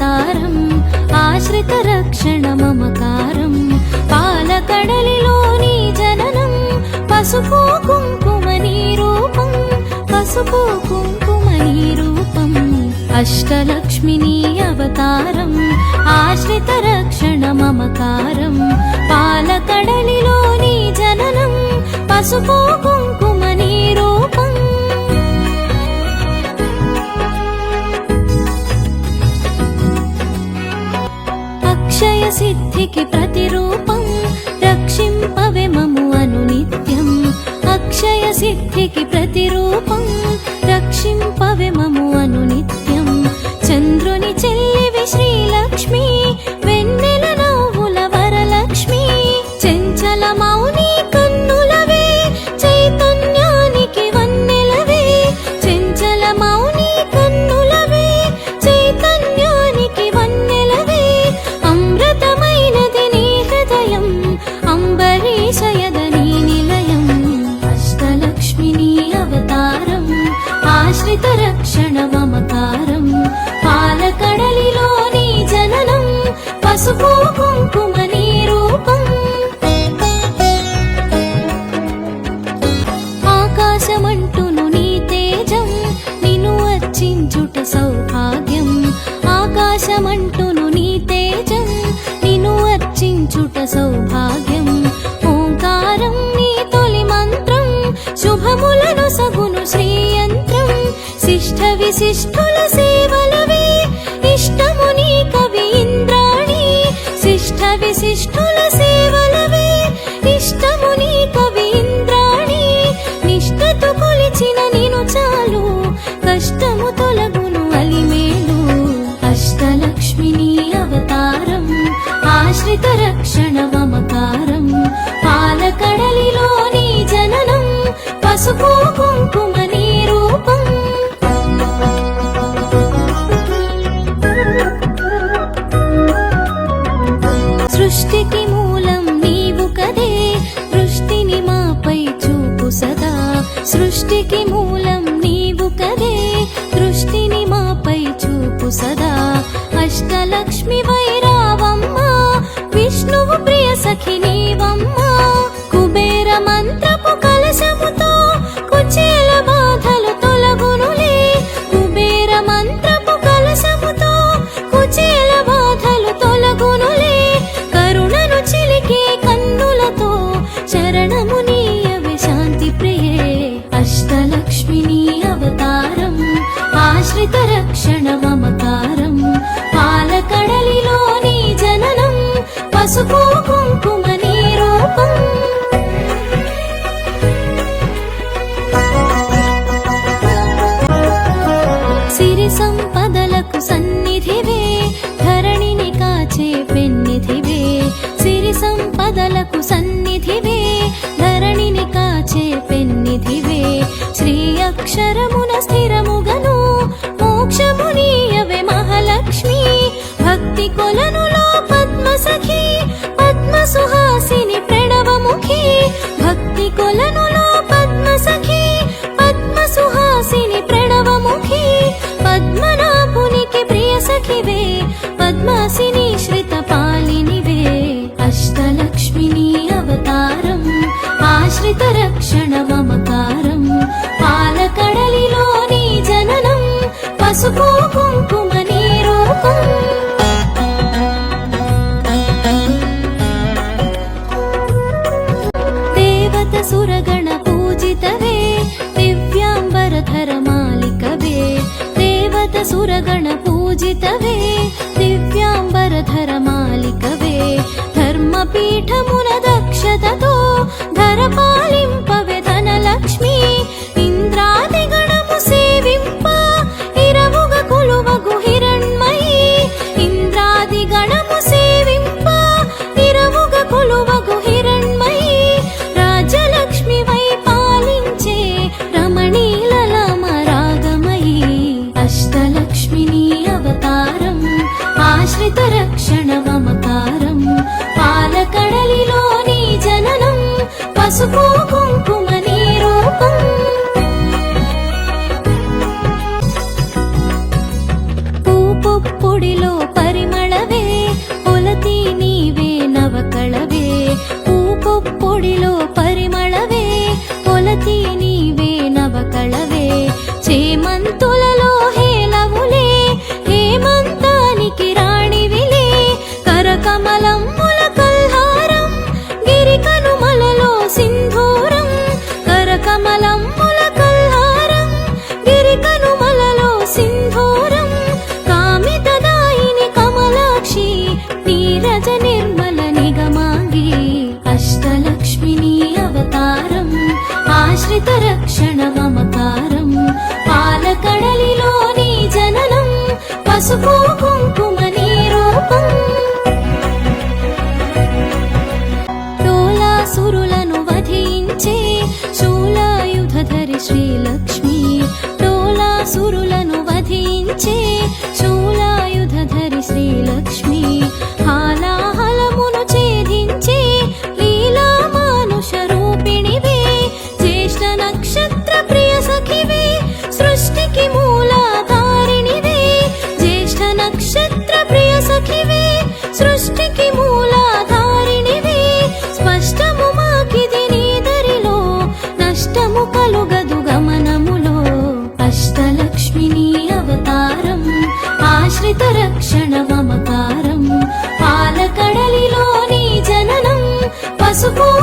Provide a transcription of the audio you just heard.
అవతారం ఆశ్రిత రక్షణ మమకారం పాలకడలిలోని జననం పసుపు కుంకుమని రూపం పసుపు కుంకుమని రూపం. అష్టలక్ష్మిని అవతారం ఆశ్రిత రక్షణ మమకారం పాలకడలిలోని జననం పసుపు కుంకుమని రూపం. సిద్ధికి ప్రతిరూపం రక్షింపవే మము అను నిత్యం అక్షయ సిద్ధికి అర్చించుట సౌభాగ్యం. ఓంకారం నీ తొలి మంత్రం. శుభములను సగును శ్రీయంత్రం. శిష్ట విశిష్టుల సేవలవే. ఇష్ట ఆశ్రిత రక్షణ మమకారం. పాలకడలిలోని జననం పసుపు కుంకుమ రూపం సృష్టికి మూలం నీవు కదే దృష్టిని మాపై చూపు సదా. సృష్టికి మూలం నీవు కదే దృష్టిని మాపై చూపు సదా. అష్టలక్ష్మి సఖి కుబేర మంత్రపు కలశముతో కుచేల బాధలు తొలగునులే. కుబేర మంత్రపు కలశముతో కుచేల బాధలు తొలగునులే. కరుణను చిలికే కన్నులతో చరణము నీయవి శాంతి ప్రియే. అష్టలక్ష్మిని అవతారం ఆశ్రిత రక్షణ మమకారం. పాలకడలిలోని జననం పసుపు అక్షరమున స్థిరముగను మోక్షమునీయవే మహాలక్ష్మి. భక్తి కొలనులో పద్మ పసుపు కుంకుమని రూపం దేవత సురగణ పూజితవే దివ్యాంబరధర మాలికవే. దేవత సురగణ పూజితవే పసుపు కుంకుమ నీ రూపం డోలాసురులను వధించే శూలాయుధరి శ్రీలక్ష్మి. డోలాసురులను వధించే శూలాయుధరి శ్రీలక్ష్మి. possible